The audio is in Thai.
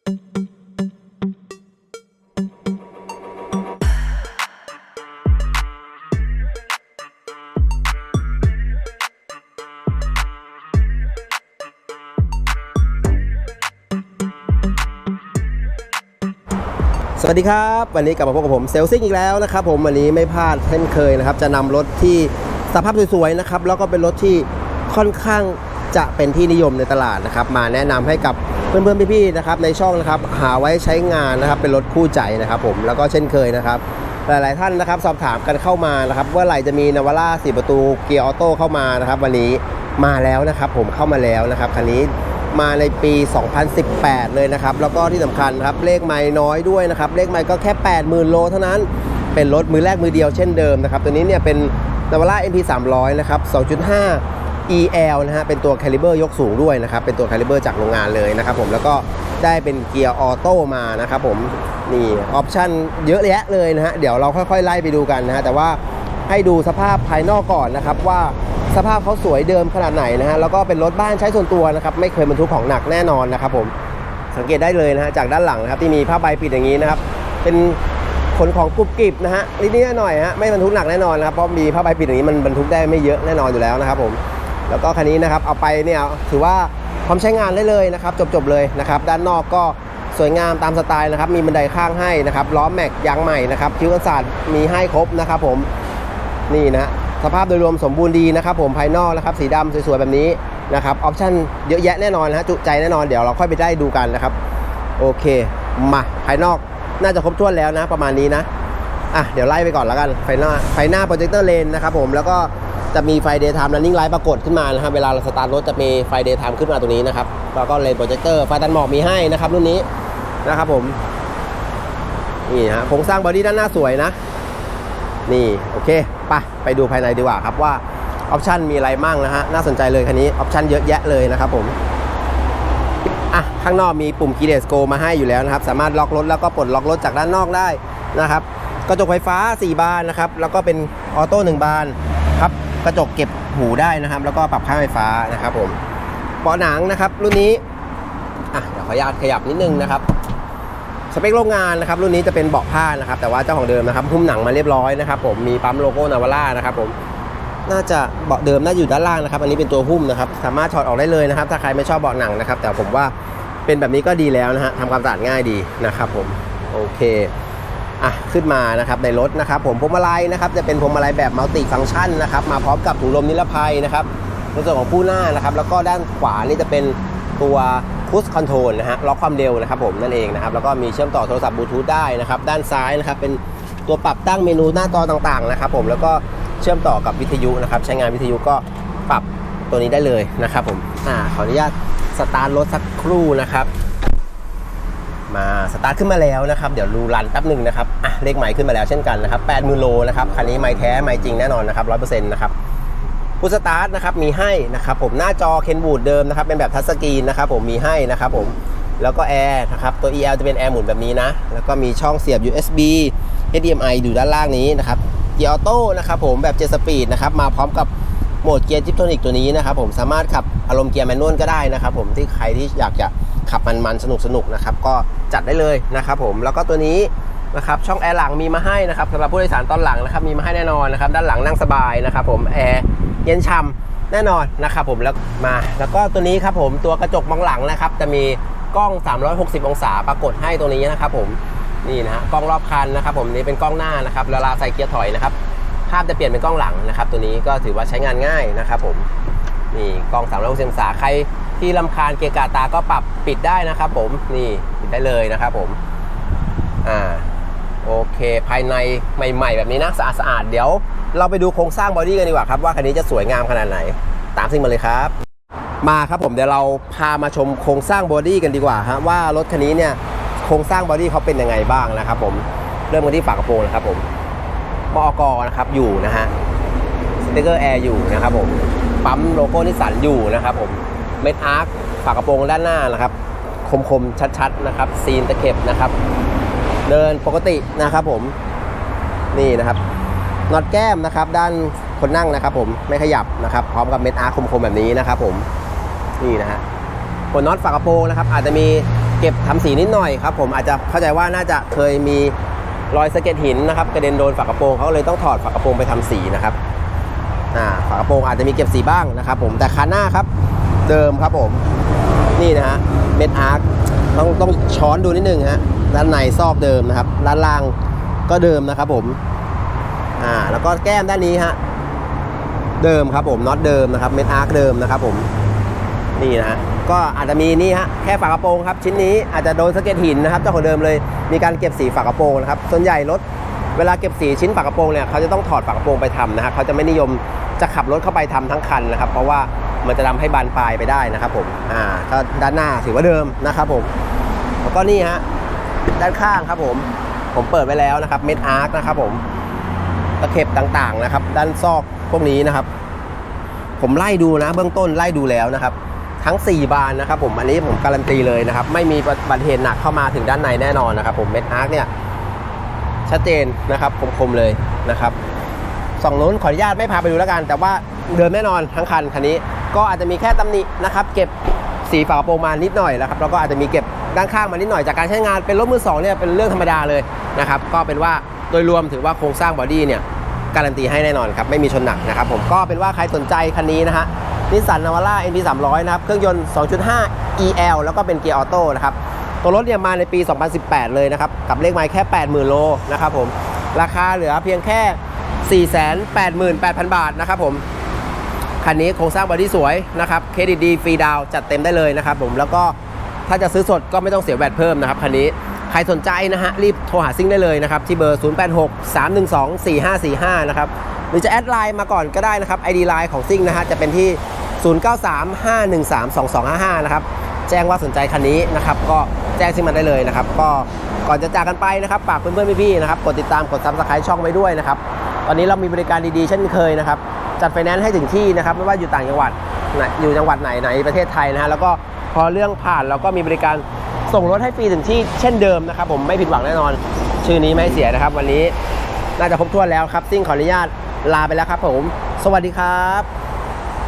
สวัสดีครับ วันนี้กลับมาพบกับผมเซลซิ่งอีกแล้วนะครับผมวันนี้ไม่พลาดเช่นเคยนะครับ จะนำรถที่สภาพสวยๆนะครับแล้วก็เป็นรถที่ค่อนข้าง จะเป็นที่นิยมในตลาดนะครับ มาแนะนำให้กับเพื่อนๆพี่ๆนะครับในช่องนะครับหาไว้ใช้งานนะครับเป็นรถคู่ใจนะครับผมแล้วก็เช่นเคยนะครับหลายๆท่านนะครับสอบถามกันเข้ามานะครับว่าไหร่จะมีนวาร่าสี่ประตูเกียร์ออโต้เข้ามานะครับ วันนี้มาแล้วนะครับ ผมเข้ามาแล้วนะครับคันนี้มาในปี 2018 เลยนะครับ แล้วก็ที่สำคัญครับเลขไม้น้อยด้วยนะครับ เลขไม้ก็แค่ 80,000 โลเท่านั้นเป็นรถมือแรกมือเดียวเช่นเดิมนะครับตัวนี้เนี่ยเป็นนวาร่า MP 300 นะครับ 2.5 EL นะฮะเป็นตัวแคลิเบอร์ยกสูงด้วยนะครับเป็นตัวแคลิเบอร์จากโรงงานเลยนะครับผมแล้วก็ได้เป็นเกียร์ออโต้มานะครับผมนี่ออปชั่นเยอะแยะเลยนะฮะเดี๋ยวเราค่อยๆ ไล่ไปดูกันนะฮะแต่ว่าให้ดูสภาพภายนอกก่อนนะครับว่าสภาพเขาสวยเดิมขนาดไหนนะฮะแล้วก็เป็นรถบ้านใช้ส่วนตัวนะครับไม่เคยบรรทุกของหนักแน่นอนนะครับผมสังเกตได้เลยนะฮะจากด้านหลังนะครับที่มีผ้าใบปิดอย่างนี้นะครับเป็นขนของกรุบกริบนะฮะนิดๆหน่อยฮะไม่บรรทุกหนักแน่นอนนะครับเพราะมีผ้าใบปิดอย่างนี้มันบรรทุกได้ไม่เยอะแน่นอนอยู่แล้วนะครับผม แล้วก็คันนี้นะครับเอาไปเนี่ยถือว่าพร้อมใช้งานได้เลยนะครับ จบๆเลยนะครับด้านนอกก็สวยงามตามสไตล์นะครับมีบันไดข้างให้นะครับล้อแม็กยางใหม่นะครับคิ้วกันศาสตร์มีให้ครบนะครับผมนี่นะสภาพโดยรวมสมบูรณ์ดีนะครับผมภายนอกนะครับสีดำสวยๆแบบนี้นะครับออปชั่นเยอะแยะแน่นอนนะฮะจุใจแน่นอนเดี๋ยวเราค่อยไปได้ดูกันนะครับโอเคมาภายนอกน่าจะครบถ้วนแล้วนะประมาณนี้นะอะเดี๋ยวไล่ไปก่อนแล้วกันไฟหน้าไฟหน้าโปรเจคเตอร์เลนนะครับผมแล้วก็ จะมีไฟ daytime running light ปรากฏขึ้นมานะครับ เวลาเราสตาร์ทรถจะมีไฟ daytime ขึ้นมาตรงนี้นะครับ แล้วก็เลนโปรเจคเตอร์ ไฟตันหมอกมีให้นะครับรุ่นนี้นะครับผม นี่ฮะโครงสร้างบอดี้ด้านหน้าสวยนะ นี่ โอเคไปไปดูภายในดีกว่าครับว่าออปชันมีอะไรมั่งนะฮะ น่าสนใจเลยคันนี้ออปชันเยอะแยะเลยนะครับผมอะข้างนอกมีปุ่ม Key Let's Go มาให้อยู่แล้วนะครับ สามารถล็อกรถแล้วก็ปลดล็อกรถจากด้านนอกได้นะครับกระจกไฟฟ้า 4 บานนะครับ แล้วก็เป็นออโต้1บานครับ กระจกเก็บหูได้นะครับ แล้วก็ปรับค่าไฟฟ้านะครับผมเบาะหนังนะครับรุ่นนี้อะเดี๋ยวขออนุญาตขยับนิดนึงนะครับสเปคโรงงานนะครับรุ่นนี้จะเป็นเบาะผ้านะครับ แต่ว่าเจ้าของเดิมนะครับหุ้มหนังมาเรียบร้อยนะครับผมมีปั๊มโลโก้นาวาร่านะครับผมน่าจะเบาะเดิมน่าจะอยู่ด้านล่างนะครับ อันนี้เป็นตัวหุ้มนะครับ สามารถถอดออกได้เลยนะครับ ถ้าใครไม่ชอบเบาะหนังนะครับ แต่ผมว่าเป็นแบบนี้ก็ดีแล้วนะฮะทำความสะอาดง่ายดีนะครับผมโอเค อะขึ้นมานะครับในรถนะครับผมพวงมาลัยนะครับจะเป็นพวงมาลัยแบบมัลติฟังก์ชันนะครับมาพร้อมกับถุงลมนิรภัยนะครับในส่วนของผู้หน้านะครับแล้วก็ด้านขวานี่จะเป็นตัวพุชคอนโทรลนะฮะล็อกความเร็วนะครับผมนั่นเองนะครับแล้วก็มีเชื่อมต่อโทรศัพท์บลูทูธได้นะครับด้านซ้ายนะครับเป็นตัวปรับตั้งเมนูหน้าจอต่างๆนะครับผมแล้วก็เชื่อมต่อกับวิทยุนะครับใช้งานวิทยุก็ปรับตัวนี้ได้เลยนะครับผมอ่าขออนุญาตสตาร์ทรถสักครู่นะครับ มาสตาร์ทขึ้นมาแล้วนะครับเดี๋ยวรูรันแป๊บหนึ่งนะครับอะเลขไมค์ขึ้นมาแล้วเช่นกันนะครับ8มือโลนะครับคันนี้ไมค์แท้ไมค์จริงแน่นอนนะครับร้อยเปอร์เซ็นต์นะครับพุทสตาร์ทนะครับมีให้นะครับผมหน้าจอเคนบูดเดิมนะครับเป็นแบบทัชสกรีนนะครับผมมีให้นะครับผมแล้วก็แอร์นะครับตัว EL จะเป็นแอร์หมุนแบบนี้นะ แล้วก็มีช่องเสียบ USB HDMI อยู่ด้านล่างนี้นะครับเกียร์ออโต้นะครับผมแบบ7สปีดนะครับมาพร้อมกับโหมดเกียร์จิปโทนิกตัวนี้นะครับผมสามารถขับอารมณ์เกียร์แมนนวลก็ได้นะครับผมที่ใครที่อยากจะ ขับมันๆ สนุกๆนะครับ ก็จัดได้เลยนะครับผมแล้วก็ตัวนี้นะครับช่องแอร์หลังมีมาให้นะครับสำหรับผู้โดยสารตอนหลังนะครับมีมาให้แน่นอนนะครับด้านหลังนั่งสบายนะครับผมแอร์เย็นช่ำแน่นอนนะครับผมแล้วมาแล้วก็ตัวนี้ครับผมตัวกระจกมองหลังนะครับ จะมีกล้อง 360 องศาปรากฏให้ตัวนี้นะครับผมนี่นะฮะกล้องรอบคันนะครับ ผมนี่เป็นกล้องหน้านะครับเวลาใส่เกียร์ถอยนะครับภาพจะเปลี่ยนเป็นกล้องหลังนะครับ ตัวนี้ก็ถือว่าใช้งานง่ายนะครับผมนี่กล้อง360องศาใคร ที่ลำคาญเกียร์กาตาก็ปรับปิดได้นะครับผมนี่ปิดได้เลยนะครับผมอ่าโอเค ภายในใหม่ๆ แบบนี้นะสะอาดสะอาดเดี๋ยว เราไปดูโครงสร้างบอดี้กันดีกว่าครับ ว่าคันนี้จะสวยงามขนาดไหน ตามซิ่งมาเลยครับ มาครับผมเดี๋ยวเราพามาชมโครงสร้างบอดี้กันดีกว่าฮะว่ารถคันนี้เนี่ยโครงสร้างบอดี้เขาเป็นยังไงบ้างนะครับผมเริ่มกันที่ฝากระโปรงนะครับผมมอกนะครับอยู่นะฮะสติ๊กเกอร์แอร์อยู่นะครับผมปั๊มโลโก้นิสสันอยู่นะครับผม เม็ดอาร์คฝากระโปรงด้านหน้านะครับ คมๆ ชัดๆ นะครับ ซีนตะเข็บนะครับ เดินปกตินะครับผม นี่นะครับน็อตแก้มนะครับ ด้านคนนั่งนะครับ ผมไม่ขยับนะครับ พร้อมกับเม็ดอาร์คคมๆ แบบนี้นะครับ ผม นี่นะฮะผลน็อตฝากระโปรงนะครับ อาจจะมีเก็บทำสีนิดหน่อยครับ ผมอาจจะเข้าใจว่าน่าจะเคยมีรอยสะเก็ดหินนะครับกระเด็นโดนฝากระโปรงเขาเลยต้องถอดฝากระโปรงไปทำสีนะครับอ่าฝากระโปรงอาจจะมีเก็บสีบ้างนะครับ ผมแต่คันหน้าครับ เดิมครับผม นี่นะฮะเม็ดอาร์คต้องต้องช้อนดูนิดนึงฮะด้านในซอกเดิมนะครับด้านล่างก็เดิมนะครับผมอ่าแล้วก็แก้มด้านนี้ฮะเดิมครับผมน็อตเดิมนะครับเม็ดอาร์คเดิมนะครับผมนี่นะฮะก็อาจจะมีนี่ฮะแค่ฝากระโปรงครับชิ้นนี้อาจจะโดนสะเก็ดหินนะครับเจ้าของเดิมเลยมีการเก็บสีฝากระโปรงนะครับส่วนใหญ่รถเวลาเก็บสีชิ้นฝากระโปรงเนี่ยเขาจะต้องถอดฝากระโปรงไปทำนะครับเขาจะไม่นิยมจะขับรถเข้าไปทำทั้งคันนะครับ เพราะว่า มันจะทำให้บานปลายไปได้นะครับผมอ่าก็ด้านหน้าถือว่าเดิมนะครับผมแล้วก็นี่ฮะด้านข้างครับผม ผมเปิดไว้แล้วนะครับเม็ดอาร์คนะครับผมตะเข็บต่างๆนะครับ ด้านซอกพวกนี้นะครับ ผมไล่ดูนะ เบื้องต้นไล่ดูแล้วนะครับ ทั้ง 4 บานนะครับ ผมอันนี้ผมการันตีเลยนะครับ ไม่มีบัตรเหตุหนักเข้ามาถึงด้านในแน่นอนนะครับ ผมเม็ดอาร์คเนี่ยชัดเจนนะครับคมๆเลยนะครับสองนู้นขออนุญาตไม่พาไปดูแล้วกัน แต่ว่าเดิมแน่นอนทั้งคันคันนี้ ก็อาจจะมีแค่ตำหนินะครับ เก็บสีฝากระโปรงมานิดหน่อยนะครับแล้วก็อาจจะมีเก็บด้านข้างมานิดหน่อยจากการใช้งานเป็นรถมือสองเนี่ยเป็นเรื่องธรรมดาเลยนะครับ ก็เป็นว่าโดยรวมถือว่าโครงสร้างบอดี้เนี่ยการันตีให้แน่นอนครับไม่มีชนหนักนะครับผมก็เป็นว่าใครสนใจคันนี้นะฮะนิสสันนาวาร่า NP 300นะครับเครื่องยนต์ 2.5 EL แล้วก็เป็นเกียร์ออโต้นะครับตัวรถเนี่ยมาในปี 2018 เลยนะครับกับเลขไมล์แค่ 80,000 โลนะครับผมราคาเหลือเพียงแค่ 488,000 บาทนะครับผม คันนี้โครงสร้างบอดี้สวยนะครับเครดิตดีฟรีดาวจัดเต็มได้เลยนะครับผมแล้วก็ถ้าจะซื้อสดก็ไม่ต้องเสียแวตเพิ่มนะครับคันนี้ใครสนใจนะฮะรีบโทรหาซิ่งได้เลยนะครับที่เบอร์ 0863124545 นะครับหรือจะแอดไลน์มาก่อนก็ได้นะครับ ID ไลน์ของซิ่งนะฮะจะเป็นที่ 0935132255 นะครับแจ้งว่าสนใจคันนี้นะครับก็แจ้งซิ่งมาได้เลยนะครับก็ก่อนจะจากกันไปนะครับฝากเพื่อนๆพี่ๆนะครับกดติดตามกดซับสไครต์ช่องไว้ด้วยนะครับตอนนี้เรามีบริการดีๆเช่นเคยนะครับ จัดไฟแนนซ์ให้ถึงที่นะครับไม่ว่าอยู่ต่างจังหวัดอยู่จังหวัดไหนไหนประเทศไทยนะฮะแล้วก็พอเรื่องผ่านเราก็มีบริการส่งรถให้ฟรีถึงที่เช่นเดิมนะครับผมไม่ผิดหวังแน่นอน ชื่อนี้ไม่เสียนะครับ วันนี้น่าจะครบถ้วนแล้วครับซิ่งขออนุญาตลาไปแล้วครับผม สวัสดีครับ